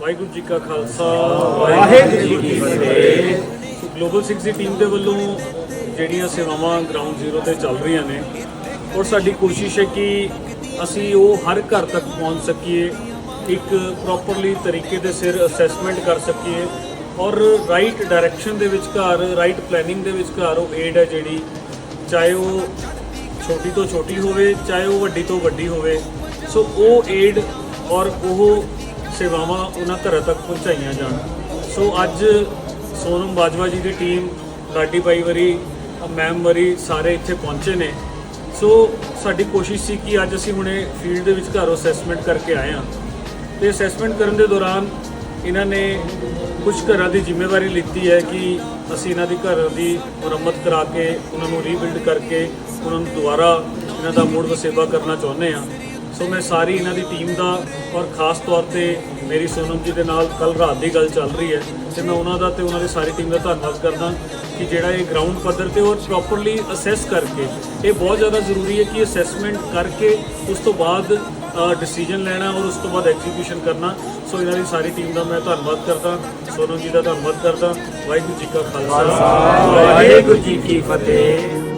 ਵਾਹਿਗੁਰੂ ਜੀ ਕਾ ਖਾਲਸਾ ਵਾਹਿਗੁਰੂ ਜੀ ਕੀ ਫਤਿਹ। ਗਲੋਬਲ 6 ਦੀ ਟੀਮ ਦੇ ਵੱਲੋਂ ਜਿਹੜੀਆਂ ਸੇਵਾਵਾਂ ਗਰਾਊਂਡ ਜ਼ੀਰੋ ਤੇ ਚੱਲ ਰਹੀਆਂ ਨੇ ਔਰ ਸਾਡੀ ਕੋਸ਼ਿਸ਼ ਹੈ ਕਿ ਅਸੀਂ ਉਹ ਹਰ ਘਰ ਤੱਕ ਪਹੁੰਚ ਸਕੀਏ ਇੱਕ ਪ੍ਰੋਪਰਲੀ ਤਰੀਕੇ ਦੇ ਸਿਰ ਅਸੈਸਮੈਂਟ ਕਰ ਸਕੀਏ ਔਰ ਰਾਈਟ ਡਾਇਰੈਕਸ਼ਨ ਦੇ ਵਿਚਕਾਰ ਰਾਈਟ ਪਲੈਨਿੰਗ ਦੇ ਵਿਚਕਾਰ ਉਹ ਏਡ ਹੈ ਜਿਹੜੀ ਚਾਹੇ ਉਹ ਛੋਟੀ ਤੋਂ ਛੋਟੀ ਹੋਵੇ ਚਾਹੇ ਉਹ ਵੱਡੀ ਤੋਂ ਵੱਡੀ ਹੋਵੇ। ਸੋ ਉਹ ਏਡ ਔਰ ਉਹ ਸੇਵਾਵਾਂ ਉਹਨਾਂ ਘਰਾਂ ਤੱਕ ਪਹੁੰਚਾਈਆਂ ਜਾਣ। ਸੋ ਅੱਜ ਸੋਨਮ ਬਾਜਵਾ ਜੀ ਦੀ ਟੀਮ ਲਾਡੀ ਬਾਈ ਵਰੀ, ਮੈਮ ਵਰੀ ਸਾਰੇ ਇੱਥੇ ਪਹੁੰਚੇ ਨੇ। ਸੋ ਸਾਡੀ ਕੋਸ਼ਿਸ਼ ਸੀ ਕਿ ਅੱਜ ਅਸੀਂ ਹੁਣੇ ਫੀਲਡ ਦੇ ਵਿੱਚ ਘਰੋਂ ਅਸੈਸਮੈਂਟ ਕਰਕੇ ਆਏ ਹਾਂ। ਤੇ ਅਸੈਸਮੈਂਟ ਕਰਨ ਦੇ ਦੌਰਾਨ ਇਹਨਾਂ ਨੇ ਕੁਝ ਘਰਾਂ ਦੀ ਜ਼ਿੰਮੇਵਾਰੀ ਲਿੱਤੀ ਹੈ ਕਿ ਅਸੀਂ ਇਹਨਾਂ ਦੀ ਘਰ ਦੀ ਮੁਰੰਮਤ ਕਰਾ ਕੇ, ਉਹਨਾਂ ਨੂੰ ਰੀਬਿਲਡ ਕਰਕੇ, ਉਹਨਾਂ ਨੂੰ ਦੁਬਾਰਾ ਇਹਨਾਂ ਦਾ ਮੁੜ ਵਸੇਵਾ ਕਰਨਾ ਚਾਹੁੰਦੇ ਹਾਂ। ਸੋ ਮੈਂ ਸਾਰੀ ਇਹਨਾਂ ਦੀ ਟੀਮ ਦਾ ਔਰ ਖਾਸ ਤੌਰ ਤੇ ਮੇਰੀ ਸੋਨਮ ਜੀ ਦੇ ਨਾਲ ਕੱਲ ਰਾਤ ਦੀ ਗੱਲ ਚੱਲ ਰਹੀ ਹੈ ਤੇ ਮੈਂ ਉਹਨਾਂ ਦਾ ਤੇ ਉਹਨਾਂ ਦੀ ਸਾਰੀ ਟੀਮ ਦਾ ਧੰਨਵਾਦ ਕਰਦਾ ਕਿ ਜਿਹੜਾ ਇਹ ਗਰਾਊਂਡ ਪੱਧਰ ਤੇ ਔਰ ਪ੍ਰੋਪਰਲੀ ਅਸੈਸ ਕਰਕੇ, ਇਹ ਬਹੁਤ ਜ਼ਿਆਦਾ ਜ਼ਰੂਰੀ ਹੈ ਕਿ ਅਸੈਸਮੈਂਟ ਕਰਕੇ ਉਸ ਤੋਂ ਬਾਅਦ ਡਿਸੀਜਨ ਲੈਣਾ ਔਰ ਉਸ ਤੋਂ ਬਾਅਦ ਐਗਜ਼ੀਕਿਊਸ਼ਨ ਕਰਨਾ। ਸੋ ਇਹਨਾਂ ਦੀ ਸਾਰੀ ਟੀਮ ਦਾ ਮੈਂ ਧੰਨਵਾਦ ਕਰਦਾ, ਸੋਨਮ ਜੀ ਦਾ ਧੰਨਵਾਦ ਕਰਦਾ। ਵਾਹਿਗੁਰੂ ਜੀ ਕਾ ਖਾਲਸਾ। ਵਾਹਿਗੁਰੂ ਜੀ ਕੀ ਫਤਿਹ।